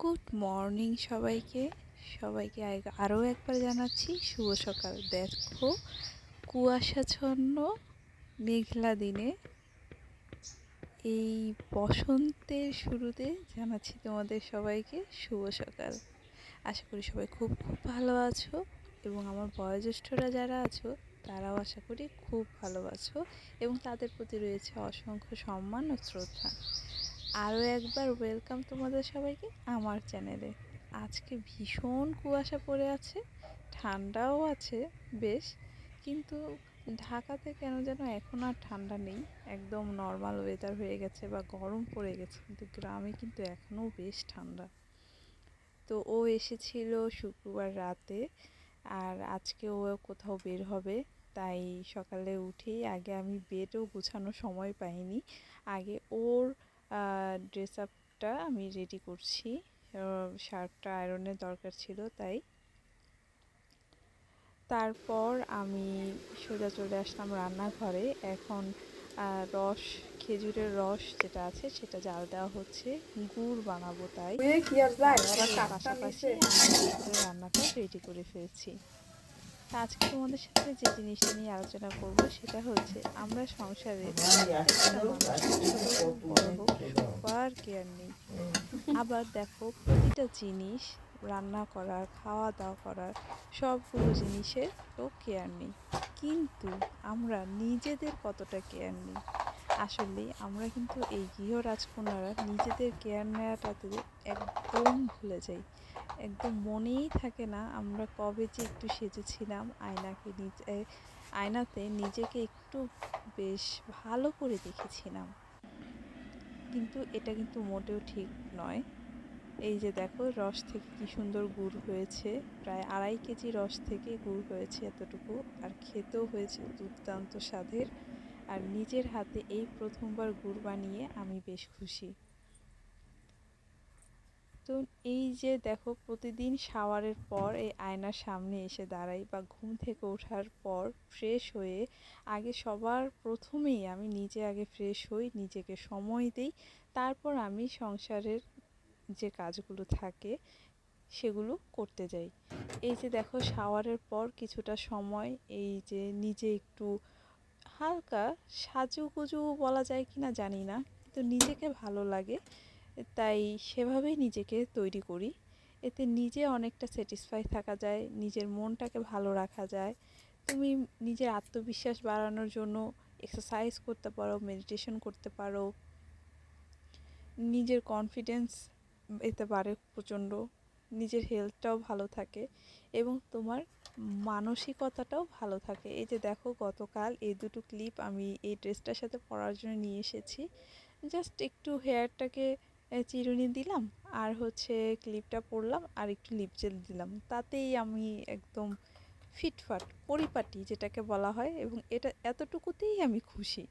Good morning সবাইকে। সবাইকে আরও একবার জানাচ্ছি, শুভ সকাল। দেখো, কুয়াশাচ্ছন্ন, মেঘলা দিনে। এই বসন্তের শুরুতে জানাচ্ছি তোমাদের সবাইকে শুভ সকাল। আশা করি সবাই খুব খুব ভালো আছো এবং আমার বয়োজ্যেষ্ঠরা যারা আছো, তারাও আশা করি খুব ভালো আছো এবং তাদের প্রতি রয়েছে অসংখ্য সম্মান ও শ্রদ্ধা। আরও একবার ওয়েলকাম তোমাদের সবাইকে আমার চ্যানেলে আজকে ভীষণ কুয়াশা পড়ে আছে, ঠান্ডাও আছে বেশ, কিন্তু ঢাকাতে কেন যেন এখন আর ঠান্ডা নেই, একদম নর্মাল ওয়েদার হয়ে গেছে বা গরম পড়ে গেছে, কিন্তু গ্রামে কিন্তু এখনও বেশ ঠান্ডা। তো ও এসেছিল শুক্রবার রাতে আর আজকে ও কোথাও বের হবে, তাই সকালে উঠেই আগে আমি বেডও গোছানোর সময় পাইনি, আগে ওর ড্রেস আপটা আমি রেডি করছি। শার্টটা আয়রনের দরকার ছিল তাই। তারপর আমি সোজা চলে আসলাম রান্নাঘরে। এখন রস খেজুরের রস যেটা আছে সেটা জাল দেওয়া হচ্ছে। গুড় বানাবো তাই। পাশাপাশি রান্নাটা রেডি করে ফেলছি। তা আজকে তোমাদের সাথে যে জিনিসটা নিয়ে আলোচনা করব সেটা হচ্ছে আমরা সংসারে সবার কেয়ার নেই। আবার দেখো প্রতিটা জিনিস রান্না করার খাওয়া দাওয়া করার সবগুলো জিনিসের তো কেয়ার নেই। কিন্তু আমরা নিজেদের কতটা কেয়ার নিই? আসলে আমরা কিন্তু এই গৃহ রাজকন্যারা নিজেদের কেয়ার নেওয়াটাতে একদম ভুলে যাই। একদম মনেই থাকে না আমরা কবে যে একটু সেজেছিলাম, আয়নাকে নিজে, আয়নাতে নিজেকে একটু বেশ ভালো করে দেখেছিলাম। কিন্তু এটা কিন্তু মোটেও ঠিক নয়। এই যে দেখো রস থেকে কি সুন্দর গুড় হয়েছে, প্রায় আড়াই কেজি রস থেকে গুড় হয়েছে এতটুকু। আর খেতেও হয়েছে দুর্দান্ত স্বাদের। আর নিজের হাতে এই প্রথমবার গুড় বানিয়ে আমি বেশ খুশি। তো এই যে দেখো, প্রতিদিন শাওয়ারের পর এই আয়নার সামনে এসে দাঁড়াই বা ঘুম থেকে ওঠার পর ফ্রেশ হয়ে আগে সবার প্রথমেই আমি নিজে আগে ফ্রেশ হই, নিজেকে সময় দিই, তারপর আমি সংসারের যে কাজগুলো থাকে সেগুলো করতে যাই। এই যে দেখো, শাওয়ারের পর কিছুটা সময়, এই যে নিজে একটু হালকা সাজুগুজু বলা যায় কি না জানি না, কিন্তু নিজেকে ভালো লাগে, তাই সেভাবেই নিজেকে তৈরি করি। এতে নিজে অনেকটা স্যাটিসফাই থাকা যায়, নিজের মনটাকে ভালো রাখা যায়। তুমি নিজের আত্মবিশ্বাস বাড়ানোর জন্য এক্সারসাইজ করতে পারো মেডিটেশন করতে পারো। নিজের কনফিডেন্স এতে বাড়ে প্রচণ্ড। নিজের হেলথটাও ভালো থাকে এবং তোমার মানসিকতাটাও ভালো থাকে। এই যে দেখো গতকাল এই দুটো ক্লিপ আমি এই ড্রেসটার সাথে পরার জন্য নিয়ে এসেছি। জাস্ট একটু হেয়ারটাকে চিরুনি দিলাম আর হচ্ছে ক্লিপটা পরলাম আর একটু লিপ জেল দিলাম। তাতেই আমি একদম ফিটফাট পরিপাটি যেটাকে বলা হয় এবং এটা এতটুকুতেই আমি খুশি।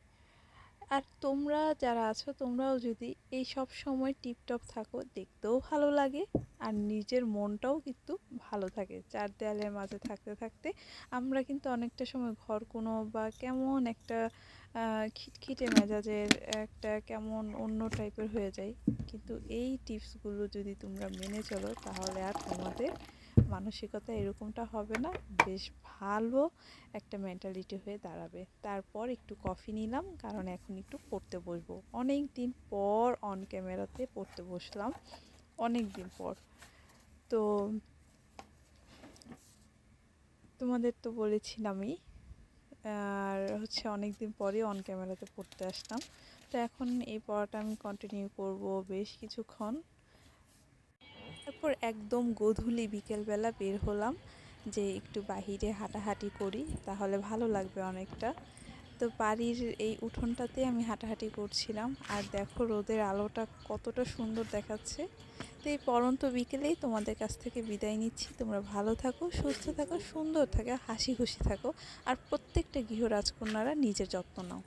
আর তোমরা যারা আছো, তোমরাও যদি এই সব সময় টিপটপ থাকো, দেখতেও ভালো লাগে আর নিজের মনটাও কিন্তু ভালো থাকে। চার দেয়ালের মাঝে থাকতে থাকতে আমরা কিন্তু অনেকটা সময় ঘর কোনো বা কেমন একটা খিটখিটে মেজাজের একটা কেমন অন্য টাইপের হয়ে যায় কিন্তু এই টিপসগুলো যদি তোমরা মেনে চলো, তাহলে আর তোমাদের মানসিকতা এরকমটা হবে না, বেশ ভালো একটা মেন্টালিটি হয়ে দাঁড়াবে। তারপর একটু কফি নিলাম, কারণ এখন একটু পড়তে বসবো। অনেক দিন পর অন ক্যামেরাতে পড়তে বসলাম অনেক দিন পর। তো তোমাদের তো বলেছিলামই, আর হচ্ছে অনেক দিন পরে অন ক্যামেরাতে পড়তে আসলাম। তো এখন এই পড়াটা আমি কন্টিনিউ করব বেশ কিছুক্ষণ। তারপর একদম গধূলি বিকেলবেলা বের হলাম যে একটু বাহিরে হাঁটাহাঁটি করি, তাহলে ভালো লাগবে অনেকটা। তো বাড়ির এই উঠোনটাতে আমি হাঁটাহাঁটি করছিলাম, আর দেখো রোদের আলোটা কতটা সুন্দর দেখাচ্ছে। তো এই পরন্ত বিকেলেই তোমাদের কাছ থেকে বিদায় নিচ্ছি। তোমরা ভালো থাকো, সুস্থ থাকো, সুন্দর থাকো, হাসি খুশি থাকো, আর প্রত্যেকটা গৃহ রাজকন্যারা নিজের যত্ন নাও।